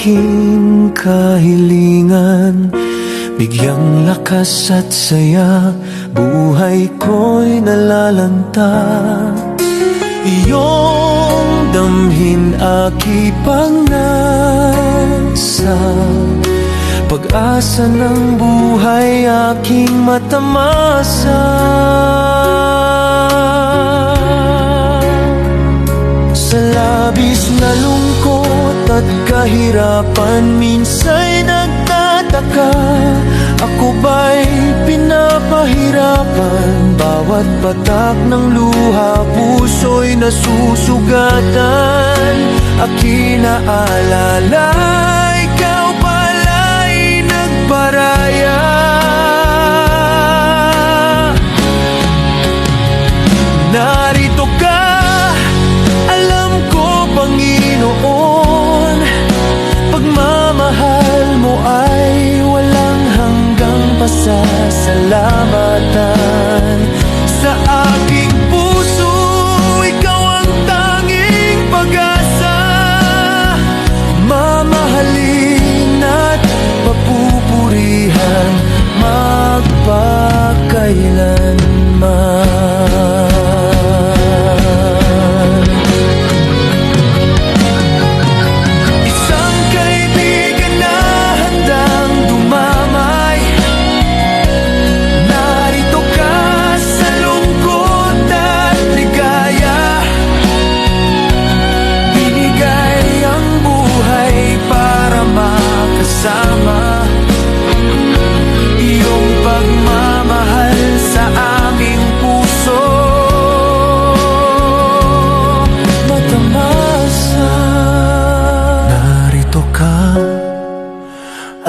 aking kahilingan. Bigyang lakas at saya Buhay ko'y nalalanta. Iyong damhin aki panasa Pag-asa ng buhay aking matamasa. Sa labis na lungkot at kahirapan Minsa'y nagtataka. Ako ba'y pinapahirapan? Bawat patak ng luha Puso'y nasusugatan. Akinaalala Ikaw hanggang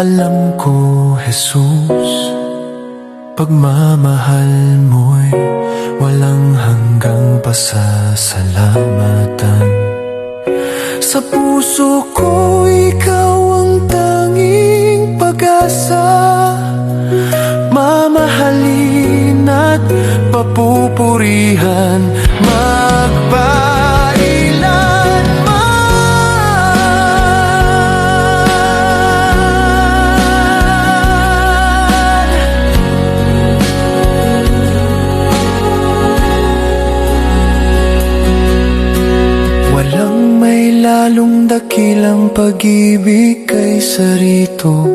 Alam ko, Jesus Pagmamahal mo'y walang hanggang pasasalamatan. Sa puso ko, ikaw ang tanging pag-asa. Mamahalin at papupurihan Magpailanman lalong dakilang pag-ibig kaysa rito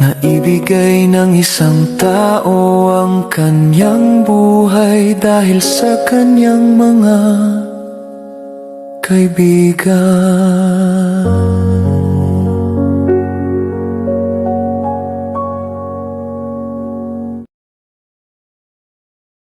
Na ibigay ng isang tao ang kanyang buhay Dahil sa kanyang mga kaibigan